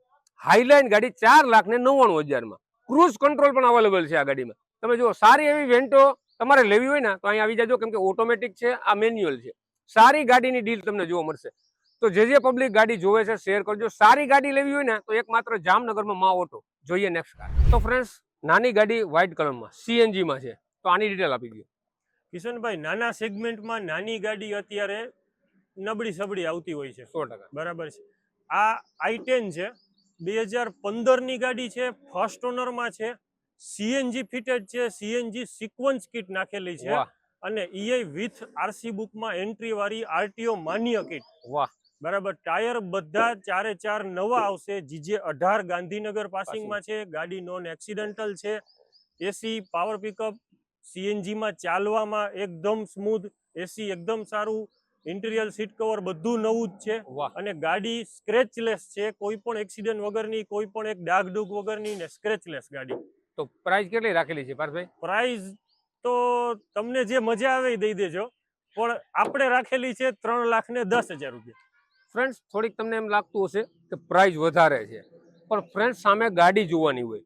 હાઈલાઇન ગાડી ચાર લાખ ને નવ્વાણું હજારમાં. ક્રૂઝ કંટ્રોલ પણ અવેલેબલ છે આ ગાડીમાં. તમે જુઓ, સારી એવી વેન્ટો તમારે લેવી હોય ને, તો અહીંયા આવી જાજો. કેમ કે ઓટોમેટિક છે, આ મેન્યુઅલ છે. સારી ગાડીની ડીલ તમને જોવા મળશે. તો જે જે પબ્લિક ગાડી જોવે છે શેર કરજો. સારી ગાડી લેવી હોય ને તો એક માત્ર જામનગરમાં માં ઓટો જોઈએ નેક્સ્ટ કાર તો ફ્રેન્ડ્સ નાની ગાડી વ્હાઇટ કલરમાં સીએનજીમાં છે. તો આની ડિટેલ આપી દો કિશનભાઈ નાના સેગમેન્ટમાં નાની ગાડી અત્યારે નબળી સબળી આવતી હોય છે. સો બરાબર છે. આ આઈ ટેન છે. બે હજાર પંદરની ગાડી છે. ફર્સ્ટ ઓનરમાં છે. સીએનજી ફિટેડ છે. સીએનજી સિક્વન્સ કિટ નાખેલી છે. અને ઈઆઈ વિથ આરસી બુકમાં એન્ટ્રી વાળી આરટીઓ માન્ય કિટ વાહ. બરાબર. ટાયર બધા ચારે ચાર નવા આવશે. જીજે અઢાર ગાંધીનગર પાસિંગમાં છે. ગાડી નોન એક્સિડન્ટલ છે. એસી પાવર પિકઅપ સીએનજીમાં ચાલવામાં એકદમ સ્મૂથ એસી એકદમ સારું. ઇન્ટિરિયર સીટ કવર બધું નવું જ છે. અને ગાડી સ્ક્રેચલેસ છે. કોઈ પણ એક્સિડન્ટ વગરની કોઈ પણ એક ડાગડૂગ વગરની ને સ્ક્રેચલેસ ગાડી. તો પ્રાઇસ કેટલી રાખેલી છે પાર્થભાઈ? પ્રાઇસ તો તમને જે મજા આવે એ દઈ દેજો. પણ આપણે રાખેલી છે ત્રણ લાખ ને દસ હજાર રૂપિયા. ફ્રેન્ડ્સ થોડીક તમને એમ લાગતું હશે કે પ્રાઇસ વધારે છે. પણ ફ્રેન્ડ્સ સામે ગાડી જોવાની હોય.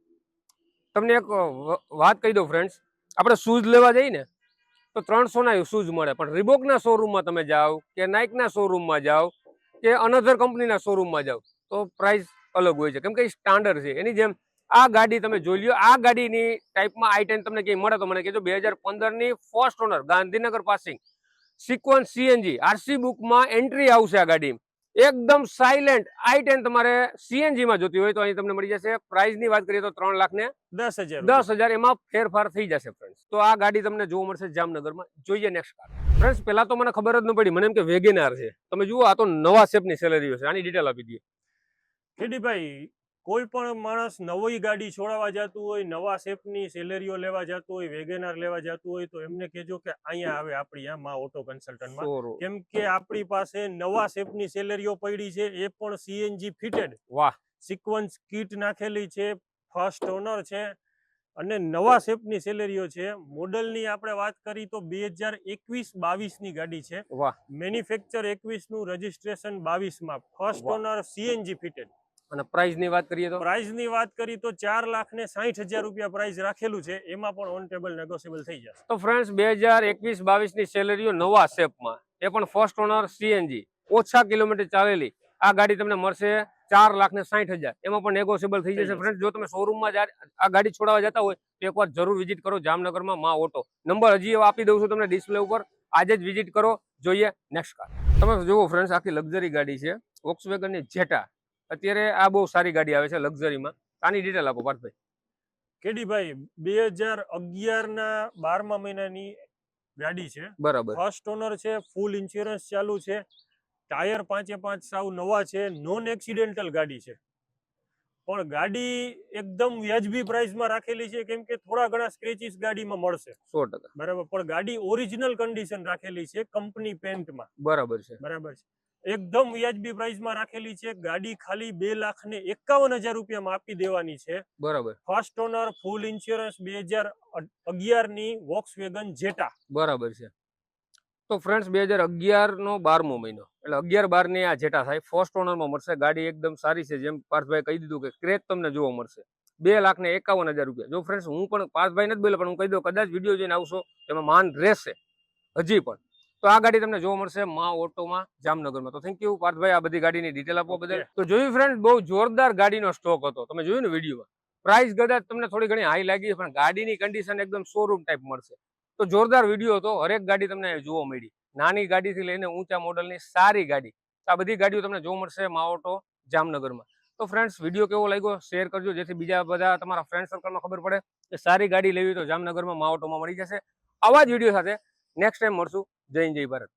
તમને એક વાત કહી દઉં ફ્રેન્ડ્સ આપણે શૂઝ લેવા જઈએ ને, તો ત્રણસોના શૂઝ મળે. પણ રિબોકના શોરૂમમાં તમે જાઓ કે નાઇકના શોરૂમમાં જાઓ કે અનધર કંપનીના શોરૂમમાં જાઓ, તો પ્રાઇસ અલગ હોય છે. કેમ કે સ્ટાન્ડર્ડ છે. એની જેમ આ ગાડી તમે જોઈ લ્યો. આ ગાડીની ટાઈપમાં આઈ ટેન તમને ક્યાંય મળે તો મને કહેજો. બે હજાર પંદરની first owner Gandhinagar passing sequence CNG RC બુકમાં એન્ટ્રી આવશે આ ગાડી. એકદમ સાયલેન્ટ આઈ ટેન તમારે સીએનજી માં જોતી હોય તો અહીં તમને મળી જશે. પ્રાઇસની વાત કરીએ તો ત્રણ લાખ ને દસ હજાર દસ હજાર એમાં ફેરફાર થઈ જશે ફ્રેન્ડ્સ તો આ ગાડી તમને જોવા મળશે જામનગરમાં. જોઈએ નેક્સ્ટ કાર ફ્રેન્ડ્સ પહેલા તો મને ખબર જ ન પડી. મને એમ કે વેગેનાર છે. તમે જુઓ આ તો નવા શેપની સેલેરી છે આની ડિટેલ આપી દઈએ. ખેડીભાઈ કોઈ પણ માણસ નવી ગાડી છોડાવવા જતું હોય નવા શેપની સેલેરીઓ લેવા જતું હોય વેગેનાર લેવા જતું હોય તો એમને કહેજો કે અહીંયા આવે આપણી આ માં ઓટો કન્સલ્ટન્ટમાં. કેમ કે આપણી પાસે નવા શેપની સેલેરીઓ પડી છે એ પણ સીએનજી ફિટેડ. વાહ. સિક્વન્સ કીટ નાખેલી છે ફર્સ્ટ ઓનર છે અને નવા શેપની સેલેરીઓ છે. મોડલની આપણે વાત કરી તો બે હજાર એકવીસ બાવીસની ગાડી છે. મેન્યુફેક્ચર એકવીસનું બાવીસ બાવીસમાં. First owner CNG fitted. અને પ્રાઇસની વાત કરીએ તો? પ્રાઇઝની વાત કરી તો ચાર લાખ ને સાહીઠ હજાર રૂપિયા પ્રાઇસ રાખેલું છે. એમાં પણ ઓન ટેબલ નેગોશિયેબલ થઈ જશે. તો ફ્રેન્ડ્સ બે હજાર એકવીસ બાવીસની સેલેરીઓ નવા શેપમાં. એ પણ ફર્સ્ટ ઓનર સીએનજી ઓછા કિલોમીટર ચાલેલી. આ ગાડી તમને મળશે ચાર લાખ ને સાહીઠ હજાર. એમાં પણ નેગોશિયેબલ થઈ જશે. ફ્રેન્ડ જો તમે શોરૂમમાં આ ગાડી છોડાવવા જતા હોય તો એકવાર જરૂર વિઝિટ કરો જામનગરમાં માં ઓટો નંબર હજી આપી દઉં છું તમને ડિસ્પ્લે ઉપર. આજે જ વિઝિટ કરો. જોઈએ. નેક્સ્ટ કાર તમે જુઓ ફ્રેન્ડ્સ આખી લક્ઝરી ગાડી છે. વોક્સવેગનની જેટા અત્યારે આ બહુ સારી ગાડી આવે છે લક્ઝરીમાં. આની ડિટેલ આપો પાર્થભાઈ. કેડીભાઈ બે હજાર અગિયારના બારમા મહિનાની ગાડી છે. બરાબર. ફર્સ્ટ ઓનર છે ફૂલ ઇન્સ્યોરન્સ ચાલુ છે. ટાયર પાંચે પાંચ સાવ નવા છે નોન એક્સિડેન્ટલ ગાડી છે. પણ ગાડી એકદમ વ્યાજબી પ્રાઇસમાં રાખેલી છે કેમ કે થોડા ઘણા સ્ક્રેચીસ ગાડીમાં મળશે. સો ટકા. બરાબર પણ ગાડી ઓરિજિનલ કન્ડિશન રાખેલી છે કંપની પેન્ટમાં બરાબર છે. બરાબર છે. એકદમ વ્યાજબી પ્રાઇસમાં રાખેલી છે. ગાડી ખાલી બે લાખ ને એકાવન હજાર રૂપિયામાં આપી દેવાની છે. બરાબર. ફર્સ્ટ ઓનર ફૂલ ઇન્સ્યોરન્સ બે હજાર અગિયારની વોક્સ વેગન જેટા બરાબર છે. તો ફ્રેન્ડ્સ બે હજાર અગિયાર નો બારમો મહિનો. એટલે અગિયાર બારની આ જેટા થાય. ફર્સ્ટ ઓનરમાં મળશે. ગાડી એકદમ સારી છે. જેમ પાર્થભાઈ કહી દીધું કે ક્રેચ તમને જોવા મળશે. બે લાખ ને એકાવન હજાર રૂપિયા. જો ફ્રેન્ડ્સ હું પણ પાર્થભાઈ નથી બોલે પણ હું કહી દઉં કદાચ વીડિયો જોઈને આવશો એમાં માન રહેશે. હજી પણ. તો આ ગાડી તમને જોવા મળશે મા ઓટોમાં જામનગરમાં. તો થેન્ક યુ પાર્થભાઈ આ બધી ગાડીની ડિટેલ આપવા બદલ. તો જોયું ફ્રેન્ડ બહુ જોરદાર ગાડીનો સ્ટોક હતો. તમે જોયું ને વિડીયોમાં પ્રાઇસ કદાચ તમને થોડી ઘણી હાઈ લાગી પણ ગાડીની કન્ડિશન એકદમ શોરૂમ ટાઈપ મળશે. તો જોરદાર વીડિયો હતો. હરેક ગાડી તમને જોવા મળી. નાની ગાડીથી લઈને ઊંચા મોડલની સારી ગાડી. આ બધી ગાડીઓ તમને જોવા મળશે મા ઓટો જામનગરમાં. તો ફ્રેન્ડ્સ વીડિયો કેવો લાગ્યો? શેર કરજો જેથી બીજા બધા તમારા ફ્રેન્ડ સર્કલમાં ખબર પડે કે સારી ગાડી લેવી તો જામનગરમાં માઓટોમાં મળી જશે. આવા જ વીડિયો સાથે નેક્સ્ટ ટાઈમ મળશું. જય હિન્દ જય ભારત